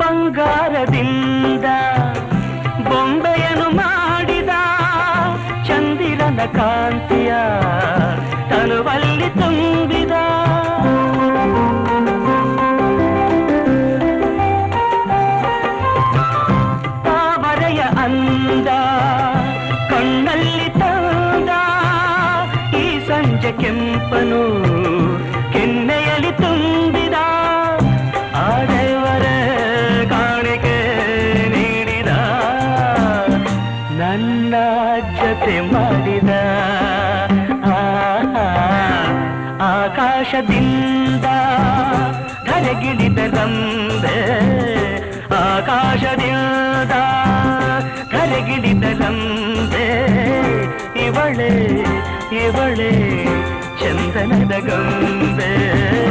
ಬಂಗಾರದಿಂದ ಬೊಂಬೆಯನ್ನು ಮಾಡಿದ ಚಂದಿರನ ಕಾಂತಿಯ ತನುವಲ್ಲಿ ತುಂಬಿದ. ತಾವರೆಯ ಅಂದ, ಕಣ್ಣಲ್ಲಿ ತಂದ, ಈ ಸಂಜೆ ಕೆಂಪನು ಕೆನ್ನೆಯಲ್ಲಿ ತುಂಬಿದ ನನ್ನ ಜೊತೆ ಮಾಡಿದ ಆಹಾ, ಆಕಾಶದಿಂದ ಧರೆಗಿಳಿದ ರಂಬೆ ಆಕಾಶದಿಂದ ಧರೆಗಿಳಿದ ರಂಬೆ ಇವಳೆ ಇವಳೆ ಚಂದನದ ಗೊಂಬೆ ಇವಳೆ ಇವಳೆ